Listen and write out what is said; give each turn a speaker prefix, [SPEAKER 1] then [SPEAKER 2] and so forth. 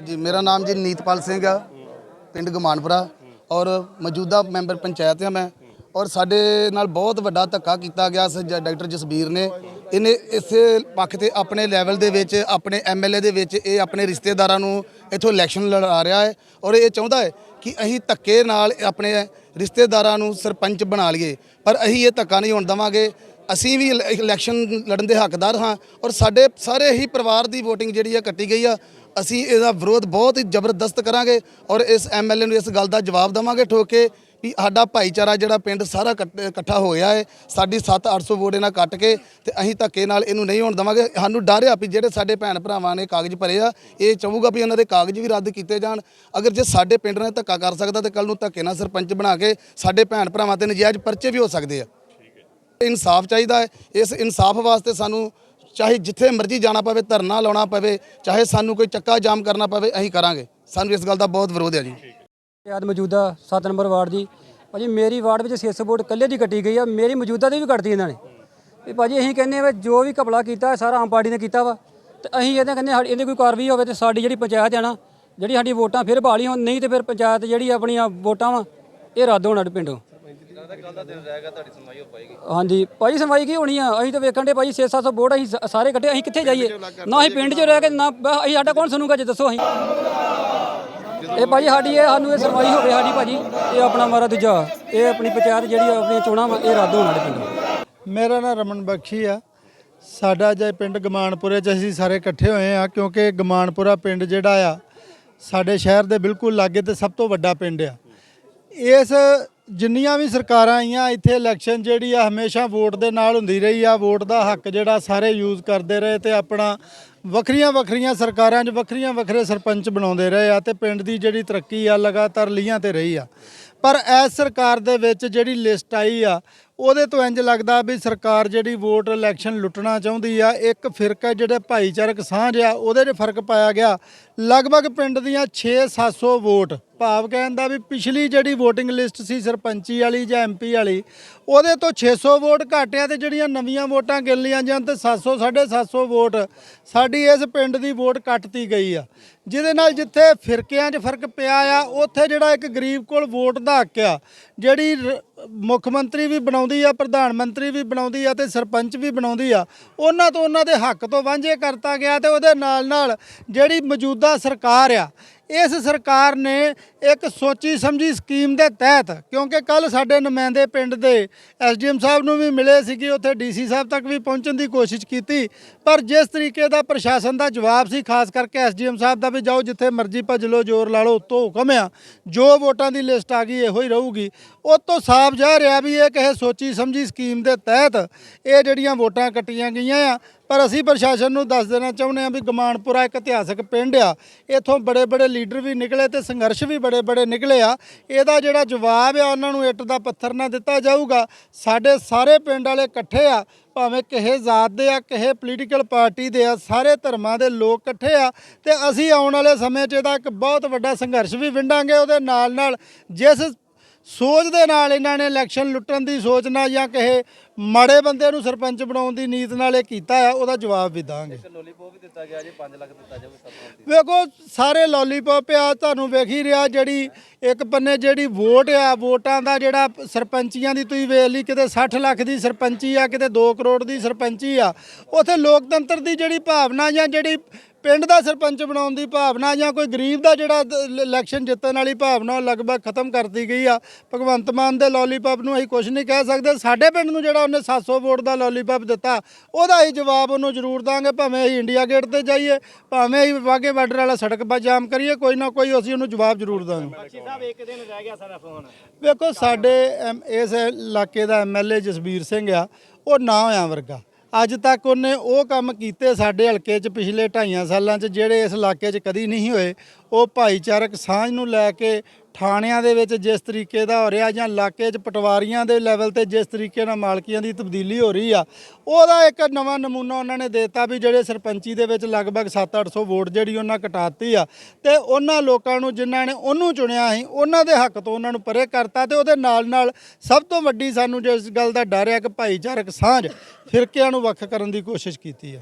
[SPEAKER 1] ਜੀ ਮੇਰਾ ਨਾਮ ਜੀ ਨੀਤਪਾਲ ਸਿੰਘ ਆ, ਪਿੰਡ ਗਮਾਨਪੁਰਾ। ਔਰ ਮੌਜੂਦਾ ਮੈਂਬਰ ਪੰਚਾਇਤ ਹਾਂ ਮੈਂ। ਔਰ ਸਾਡੇ ਨਾਲ ਬਹੁਤ ਵੱਡਾ ਧੱਕਾ ਕੀਤਾ ਗਿਆ ਸ ਜ- ਡਾਕਟਰ ਜਸਬੀਰ ਨੇ। ਇਹਨੇ ਇਸੇ ਪੱਖ ਤੇ ਆਪਣੇ ਲੈਵਲ ਦੇ ਵਿੱਚ, ਆਪਣੇ ਐਮਐਲਏ ਦੇ ਵਿੱਚ ਇਹ ਆਪਣੇ ਰਿਸ਼ਤੇਦਾਰਾਂ ਨੂੰ ਇੱਥੋਂ ਇਲੈਕਸ਼ਨ ਲੜਾ ਰਿਹਾ ਹੈ। ਔਰ ਇਹ ਚਾਹੁੰਦਾ ਹੈ ਕਿ ਅਸੀਂ ਧੱਕੇ ਨਾਲ ਆਪਣੇ ਰਿਸ਼ਤੇਦਾਰਾਂ ਨੂੰ ਸਰਪੰਚ ਬਣਾ ਲਈਏ। ਪਰ ਅਸੀਂ ਇਹ ਧੱਕਾ ਨਹੀਂ ਹੋਣ ਦੇਵਾਂਗੇ। ਅਸੀਂ ਵੀ ਇਲ- ਇਲੈਕਸ਼ਨ ਲੜਨ ਦੇ ਹੱਕਦਾਰ ਹਾਂ ਔਰ ਸਾਡੇ ਸਾਰੇ ਹੀ ਪਰਿਵਾਰ ਦੀ VOTING ਜਿਹੜੀ ਆ ਕੱਟੀ ਗਈ ਆ, ਅਸੀਂ ਇਹਦਾ ਵਿਰੋਧ ਬਹੁਤ ਹੀ ਜ਼ਬਰਦਸਤ ਕਰਾਂਗੇ ਔਰ ਇਸ ਐਮਐਲਏ ਨੂੰ ਇਸ ਗੱਲ ਦਾ ਜਵਾਬ ਦੇਵਾਂਗੇ ਠੋਕ ਕੇ ਵੀ ਸਾਡਾ ਭਾਈਚਾਰਾ ਜਿਹੜਾ ਪਿੰਡ ਸਾਰਾ ਇਕੱਠ- ਇਕੱਠਾ ਹੋਇਆ ਹੈ ਸਾਡੀ 7-800 ਵੋਟ ਇਹਨਾਂ ਕੱਟ ਕੇ ਤੇ ਅਸੀਂ ਧੱਕੇ ਨਾਲ ਇਹਨੂੰ ਨਹੀਂ ਹੋਣ ਦੇਵਾਂਗੇ। ਸਾਨੂੰ ਡਰ ਆ ਵੀ ਜਿਹੜੇ ਸਾਡੇ ਭੈਣ ਭਰਾਵਾਂ ਨੇ ਕਾਗਜ਼ ਭਰੇ ਆ, ਇਹ ਚਾਹੂਗਾ ਵੀ ਇਹਨਾਂ ਦੇ ਕਾਗਜ਼ ਵੀ ਰੱਦ ਕੀਤੇ ਜਾਣ। ਅਗਰ ਜੇ ਸਾਡੇ ਪਿੰਡ ਨੇ ਧੱਕਾ ਕਰ ਸਕਦਾ ਤੇ ਕੱਲ ਨੂੰ ਧੱਕੇ ਨਾਲ ਸਰਪੰਚ ਬਣਾ ਕੇ ਸਾਡੇ ਭੈਣ ਭਰਾਵਾਂ ਤੇ ਨਜਾਇਜ਼ ਪਰਚੇ ਵੀ ਹੋ ਸਕਦੇ ਆ। ਇਨਸਾਫ ਚਾਹੀਦਾ ਹੈ। ਇਸ ਇਨਸਾਫ ਵਾਸਤੇ ਸਾਨੂੰ ਚਾਹੇ ਜਿੱਥੇ ਮਰਜ਼ੀ ਜਾਣਾ ਪਵੇ, ਧਰਨਾ ਲਾਉਣਾ ਪਵੇ, ਚਾਹੇ ਸਾਨੂੰ ਕੋਈ ਚੱਕਾ ਜਾਮ ਕਰਨਾ ਪਵੇ, ਅਸੀਂ ਕਰਾਂਗੇ। ਸਾਨੂੰ ਇਸ ਗੱਲ ਦਾ ਬਹੁਤ ਵਿਰੋਧ ਹੈ ਜੀ।
[SPEAKER 2] ਯਾਦ ਮੌਜੂਦਾ 7 ਨੰਬਰ ਵਾਰਡ ਦੀ। ਭਾਜੀ, ਮੇਰੀ ਵਾਰਡ ਵਿੱਚ 600 ਵੋਟ ਇਕੱਲੇ ਦੀ ਕੱਟੀ ਗਈ ਆ। ਮੇਰੀ ਮੌਜੂਦਾ ਦੀ ਵੀ ਕੱਟਦੀ ਇਹਨਾਂ ਨੇ। ਤੇ ਭਾਜੀ, ਅਸੀਂ ਕਹਿੰਦੇ ਆ ਵੀ ਜੋ ਵੀ ਘਪਲਾ ਕੀਤਾ ਸਾਰਾ ਆਮ ਪਾਰਟੀ ਨੇ ਕੀਤਾ ਵਾ। ਤੇ ਅਸੀਂ ਇਹਦੇ ਕਹਿੰਦੇ ਸਾਡੀ ਇਹਦੀ ਕੋਈ ਕਾਰਵਾਈ ਹੋਵੇ ਤੇ ਸਾਡੀ ਜਿਹੜੀ ਪੰਚਾਇਤ ਹੈ ਨਾ, ਜਿਹੜੀ ਸਾਡੀ ਵੋਟਾਂ ਫਿਰ ਬਹਾਲੀ ਹੋਣ, ਨਹੀਂ ਤੇ ਫਿਰ ਪੰਚਾਇਤ ਜਿਹੜੀ ਆਪਣੀਆਂ ਵੋਟਾਂ ਵਾ, ਇਹ ਰੱਦ ਹੋਣਾ ਪਿੰਡੋਂ। ਸਾਡੇ ਪਿੰਡੋਂ ਹਾਂਜੀ ਭਾਜੀ ਸੁਣਵਾਈ ਕੀ ਹੋਣੀ ਆ? ਅਸੀਂ ਤਾਂ ਵੇਖਣ ਦੇ ਭਾਜੀ 6-700 ਵੋਟ ਅਸੀਂ ਸ- ਸਾਰੇ ਕੱਢੇ ਅਸੀਂ ਕਿੱਥੇ ਜਾਈਏ? ਨਾ ਅਸੀਂ ਪਿੰਡ 'ਚ ਰਹਿ ਕੇ ਨਾ ਬ- ਅਸੀਂ ਸਾਡਾ ਕੌਣ ਸੁਣੂਗਾ ਜੇ ਦੱਸੋ ਅਸੀਂ? ਇਹ ਭਾਜੀ ਸਾਡੀ ਇਹ ਸਾਨੂੰ ਇਹ ਸੁਣਵਾਈ ਹੋਵੇ ਸਾਡੀ ਭਾਜੀ ਇਹ ਆਪਣਾ ਮਾਰਾ ਦੂਜਾ ਇਹ ਆਪਣੀ ਪੰਚਾਇਤ ਜਿਹੜੀ ਆਪਣੀਆਂ ਚੋਣਾਂ ਵਾ ਇਹ ਰੱਦ ਹੋਣ ਸਾਡੇ ਪਿੰਡੋਂ
[SPEAKER 3] ਮੇਰਾ ਨਾਮ ਰਮਨ ਬਖਸ਼ੀ ਆ। ਸਾਡਾ ਜੇ ਪਿੰਡ ਗਮਾਨਪੁਰੇ ਚ ਅਸੀਂ ਸਾਰੇ ਇਕੱਠੇ ਹੋਏ ਆ ਕਿਉਂਕਿ ਗਮਾਨਪੁਰਾ ਪਿੰਡ ਜਿਹੜਾ ਆ ਸਾਡੇ ਸ਼ਹਿਰ ਦੇ ਬਿਲਕੁਲ ਲਾਗੇ ਤੇ ਸਭ ਤੋਂ ਵੱਡਾ ਪਿੰਡ ਆ। ਇਸ ਜਿੰਨੀਆਂ ਵੀ ਸਰਕਾਰਾਂ ਆਈਆਂ, ਇੱਥੇ ਇਲੈਕਸ਼ਨ ਜਿਹੜੀ ਆ, ਹਮੇਸ਼ਾ ਵੋਟ ਦੇ ਨਾਲ ਹੁੰਦੀ ਰਹੀ ਆ। ਵੋਟ ਦਾ ਹੱਕ ਜਿਹੜਾ ਸਾਰੇ ਯੂਜ਼ ਕਰਦੇ ਰਹੇ ਤੇ ਆਪਣਾ ਵੱਖਰੀਆਂ ਵੱਖਰੀਆਂ ਸਰਕਾਰਾਂ 'ਚ ਵੱਖਰੀਆਂ ਵੱਖਰੇ ਸਰਪੰਚ ਬਣਾਉਂਦੇ ਰਹੇ ਆ ਤੇ ਪਿੰਡ ਦੀ ਜਿਹੜੀ ਤਰੱਕੀ ਆ, ਲਗਾਤਾਰ ਲੀਹਾਂ ਤੇ ਰਹੀ ਆ। ਪਰ ਇਸ ਸਰਕਾਰ ਦੇ ਵਿੱਚ ਜਿਹੜੀ ਲਿਸਟ ਆਈ ਆ, ਉਹਦੇ ਤੋਂ ਇੰਜ ਲੱਗਦਾ ਵੀ ਸਰਕਾਰ ਜਿਹੜੀ ਵੋਟ ਇਲੈਕਸ਼ਨ ਲੁੱਟਣਾ ਚਾਹੁੰਦੀ ਆ, ਇੱਕ ਫਿਰਕਾ ਜਿਹੜੇ ਭਾਈਚਾਰਕ ਸਾਂਝ ਆ, ਉਹਦੇ 'ਚ ਫ਼ਰਕ ਪਾਇਆ ਗਿਆ। ਲਗਭਗ ਪਿੰਡ ਦੀਆਂ 6-700 ਵੋਟ ਭਾਵ ਕਹਿਣ ਦਾ ਵੀ ਪਿਛਲੀ ਜਿਹੜੀ VOTING ਲਿਸਟ ਸੀ ਸਰਪੰਚੀ ਵਾਲੀ ਜਾਂ ਐਮਪੀ ਵਾਲੀ, ਉਹਦੇ ਤੋਂ 600 ਵੋਟ ਘੱਟ ਆ ਤੇ ਜਿਹੜੀਆਂ ਨਵੀਆਂ ਵੋਟਾਂ ਗਿਣ ਲਈਆਂ ਜਾਣ ਤੇ 700 750 ਵੋਟ ਸਾਡੀ ਇਸ ਪਿੰਡ ਦੀ ਵੋਟ ਕੱਟਤੀ ਗਈ ਆ। ਜਿਹਦੇ ਨਾਲ ਜਿੱਥੇ ਫਿਰਕਿਆਂ 'ਚ ਫ਼ਰਕ ਪਿਆ ਆ, ਉੱਥੇ ਜਿਹੜਾ ਇੱਕ ਗਰੀਬ ਕੋਲ ਵੋਟ ਦਾ ਹੱਕ ਆ, ਜਿਹੜੀ ਰ- ਮੁੱਖ ਮੰਤਰੀ ਵੀ ਬਣਾਉਂਦੀ ਆ, ਪ੍ਰਧਾਨ ਮੰਤਰੀ ਵੀ ਬਣਾਉਂਦੀ ਆ ਤੇ ਸਰਪੰਚ ਵੀ ਬਣਾਉਂਦੀ ਆ, ਉਹਨਾਂ ਤੋਂ ਉਹਨਾਂ ਦੇ ਹੱਕ ਤੋਂ ਵਾਂਝੇ ਕਰਤਾ ਗਿਆ ਤੇ ਉਹਦੇ ਨਾਲ ਨਾਲ ਜਿਹੜੀ ਮੌਜੂਦਾ ਸਰਕਾਰ ਆ ਇਸ ਸਰਕਾਰ ਨੇ ਇੱਕ ਸੋਚੀ ਸਮਝੀ ਸਕੀਮ ਦੇ ਤਹਿਤ, ਕਿਉਂਕਿ ਕੱਲ ਸਾਡੇ ਨੁਮਾਇੰਦੇ ਪਿੰਡ ਦੇ ਐਸਡੀਐਮ ਸਾਹਿਬ ਨੂੰ ਵੀ ਮਿਲੇ ਸੀਗੇ, ਉੱਥੇ ਡੀਸੀ ਸਾਹਿਬ ਤੱਕ ਵੀ ਪਹੁੰਚਣ ਦੀ ਕੋਸ਼ਿਸ਼ ਕੀਤੀ, ਪਰ ਜਿਸ ਤਰੀਕੇ ਦਾ ਪ੍ਰਸ਼ਾਸਨ ਦਾ ਜਵਾਬ ਸੀ, ਖਾਸ ਕਰਕੇ ਐਸਡੀਐਮ ਸਾਹਿਬ ਦਾ ਵੀ ਜਾਓ ਜਿੱਥੇ ਮਰਜ਼ੀ ਭੱਜ ਲਓ, ਜ਼ੋਰ ਲਾ ਲਓ, ਉੱਤੋਂ ਹੁਕਮ ਆ, ਜੋ ਵੋਟਾਂ ਦੀ ਲਿਸਟ ਆ ਗਈ, ਇਹੋ ਹੀ ਰਹੂਗੀ। ਉਹ ਤੋਂ ਸਾਫ਼ ਜਾ ਰਿਹਾ ਵੀ ਇਹ ਕਿਸੇ ਸੋਚੀ ਸਮਝੀ ਸਕੀਮ ਦੇ ਤਹਿਤ ਇਹ ਜਿਹੜੀਆਂ ਵੋਟਾਂ ਕੱਟੀਆਂ ਗਈਆਂ ਆ ਪਰ ਅਸੀਂ ਪ੍ਰਸ਼ਾਸਨ ਨੂੰ ਦੱਸ ਦੇਣਾ ਚਾਹੁੰਦੇ ਹਾਂ ਵੀ ਗਮਾਨਪੁਰਾ ਇੱਕ ਇਤਿਹਾਸਕ ਪਿੰਡ ਆ। ਇੱਥੋਂ ਬੜੇ ਬੜੇ ਲੀਡਰ ਵੀ ਨਿਕਲੇ ਤੇ ਸੰਘਰਸ਼ ਵੀ ਬੜੇ ਬੜੇ ਨਿਕਲੇ ਆ। ਇਹਦਾ ਜਿਹੜਾ ਜਵਾਬ ਆ, ਉਹਨਾਂ ਨੂੰ ਇੱਟ ਦਾ ਪੱਥਰ ਨਾ ਦਿੱਤਾ ਜਾਊਗਾ। ਸਾਡੇ ਸਾਰੇ ਪਿੰਡ ਵਾਲੇ ਇਕੱਠੇ ਆ, ਭਾਵੇਂ ਕਿਸੇ ਜ਼ਾਤ ਦੇ ਆ, ਕਿਸੇ ਪੋਲੀਟੀਕਲ ਪਾਰਟੀ ਦੇ ਆ, ਸਾਰੇ ਧਰਮਾਂ ਦੇ ਲੋਕ ਇਕੱਠੇ ਆ ਤੇ ਅਸੀਂ ਆਉਣ ਵਾਲੇ ਸਮੇਂ 'ਚ ਇਹਦਾ ਇੱਕ ਬਹੁਤ ਵੱਡਾ ਸੰਘਰਸ਼ ਵੀ ਵਿੰਡਾਂਗੇ। ਉਹਦੇ ਨਾਲ ਨਾਲ ਜਿਸ ਸੋਚ ਦੇ ਨਾਲ ਇਹਨਾਂ ਨੇ ਇਲੈਕਸ਼ਨ ਲੁੱਟਣ ਦੀ ਸੋਚ ਨਾਲ ਜਾਂ ਕਿਸੇ ਮਾੜੇ ਬੰਦੇ ਨੂੰ ਸਰਪੰਚ ਬਣਾਉਣ ਦੀ ਨੀਤ ਨਾਲ ਇਹ ਕੀਤਾ ਆ ਉਹਦਾ ਜਵਾਬ ਵੀ ਦਾਂਗੇ।
[SPEAKER 4] ਲੋਲੀਪੌਪ ਵੀ ਦਿੱਤਾ ਗਿਆ ਜੇ 5 ਲੱਖ ਦਿੱਤਾ ਜਾਵੇ ਸਭ
[SPEAKER 3] ਵੇਖੋ ਸਾਰੇ ਲੋਲੀਪੌਪ ਆ ਤੁਹਾਨੂੰ ਵੇਖ ਹੀ ਰਿਹਾ ਜਿਹੜੀ ਇੱਕ ਪੰਨੇ ਜਿਹੜੀ ਵੋਟ ਆ ਵੋਟਾਂ ਦਾ ਜਿਹੜਾ ਸਰਪੰਚੀਆਂ ਦੀ ਤੁਸੀਂ ਵੇਖ ਲਈ ਕਿਤੇ 60 ਲੱਖ ਦੀ ਸਰਪੰਚੀ ਆ ਕਿਤੇ 2 ਕਰੋੜ ਦੀ ਸਰਪੰਚੀ ਆ ਉਥੇ ਲੋਕਤੰਤਰ ਦੀ ਜਿਹੜੀ ਭਾਵਨਾ ਜਾਂ ਜਿਹੜੀ ਪਿੰਡ ਦਾ ਸਰਪੰਚ ਬਣਾਉਣ ਦੀ ਭਾਵਨਾ ਜਾਂ ਕੋਈ ਗਰੀਬ ਦਾ ਜਿਹੜਾ ਇਲੈਕਸ਼ਨ ਜਿੱਤਣ ਵਾਲੀ ਭਾਵਨਾ ਉਹ ਲਗਭਗ ਖਤਮ ਕਰਤੀ ਗਈ ਆ। ਭਗਵੰਤ ਮਾਨ ਦੇ ਲੋਲੀਪੌਪ ਨੂੰ ਅਸੀਂ ਕੁਝ ਨਹੀਂ ਕਹਿ ਸਕਦੇ। ਸਾਡੇ ਪਿੰਡ ਨੂੰ ਜਿਹੜਾ ਉਹਨੇ 700 ਵੋਟ ਦਾ ਲੋਲੀਪੌਪ ਦਿੱਤਾ ਉਹਦਾ ਹੀ ਜਵਾਬ ਉਹਨੂੰ ਜ਼ਰੂਰ ਦਾਂਗੇ ਭਾਵੇਂ ਅਸੀਂ ਇੰਡੀਆ ਗੇਟ ਤੇ ਜਾਈਏ ਭਾਵੇਂ ਅਸੀਂ ਵਾਗੇ ਬਾਰਡਰ ਵਾਲਾ ਸੜਕ 'ਤੇ ਜਾਮ ਕਰੀਏ ਕੋਈ ਨਾ ਕੋਈ ਅਸੀਂ ਉਹਨੂੰ ਜਵਾਬ ਜ਼ਰੂਰ ਦਾਂਗੇ। ਵੇਖੋ ਸਾਡੇ ਐਮ- ਇਸ ਇਲਾਕੇ ਦਾ ਐਮਐਲਏ ਜਸਬੀਰ ਸਿੰਘ ਆ ਉਹ ਨਾ ਹੋਇਆ ਵਰਗਾ। ਅੱਜ ਤੱਕ ਉਹਨੇ ਉਹ ਕੰਮ ਕੀਤੇ ਸਾਡੇ ਹਲਕੇ 'ਚ ਪਿਛਲੇ ਢਾਈਆਂ ਸਾਲਾਂ 'ਚ, ਜਿਹੜੇ ਇਸ ਇਲਾਕੇ 'ਚ ਕਦੀ ਨਹੀਂ ਹੋਏ, ਉਹ ਭਾਈਚਾਰਕ ਸਾਂਝ ਨੂੰ ਲੈ ਕੇ ਥਾਣਿਆਂ ਦੇ ਵਿੱਚ ਜਿਸ ਤਰੀਕੇ ਦਾ ਹੋ ਰਿਹਾ ਜਾਂ ਇਲਾਕੇ 'ਚ ਪਟਵਾਰੀਆਂ ਦੇ ਲੈਵਲ ਤੇ ਜਿਸ ਤਰੀਕੇ ਨਾਲ ਮਾਲਕੀਆਂ ਦੀ ਤਬਦੀਲੀ ਹੋ ਰਹੀ ਆ, ਉਹਦਾ ਇੱਕ ਨਵਾਂ ਨਮੂਨਾ ਉਹਨਾਂ ਨੇ ਦਿੱਤਾ ਵੀ ਜਿਹੜੇ ਸਰਪੰਚੀ ਦੇ ਵਿੱਚ ਲਗਭਗ 7-800 ਵੋਟ ਜਿਹੜੀ ਉਹਨਾਂ ਕਟਾਤੀ ਆ, ਤੇ ਉਹਨਾਂ ਲੋਕਾਂ ਨੂੰ ਜਿਨ੍ਹਾਂ ਨੇ ਉਹਨੂੰ ਚੁਣਿਆ ਸੀ, ਉਹਨਾਂ ਦੇ ਹੱਕ ਤੋਂ ਉਹਨਾਂ ਨੂੰ ਪਰੇ ਕਰਤਾ ਤੇ ਉਹਦੇ ਨਾਲ ਨਾਲ ਸਭ ਤੋਂ ਵੱਡੀ ਸਾਨੂੰ ਜਿਸ ਗੱਲ ਦਾ ਡਰ ਆ ਕਿ ਭਾਈਚਾਰਕ ਸਾਂਝ ਫਿਰਕਿਆਂ ਨੂੰ ਵੱਖ ਕਰਨ ਦੀ ਕੋਸ਼ਿਸ਼ ਕੀਤੀ ਆ।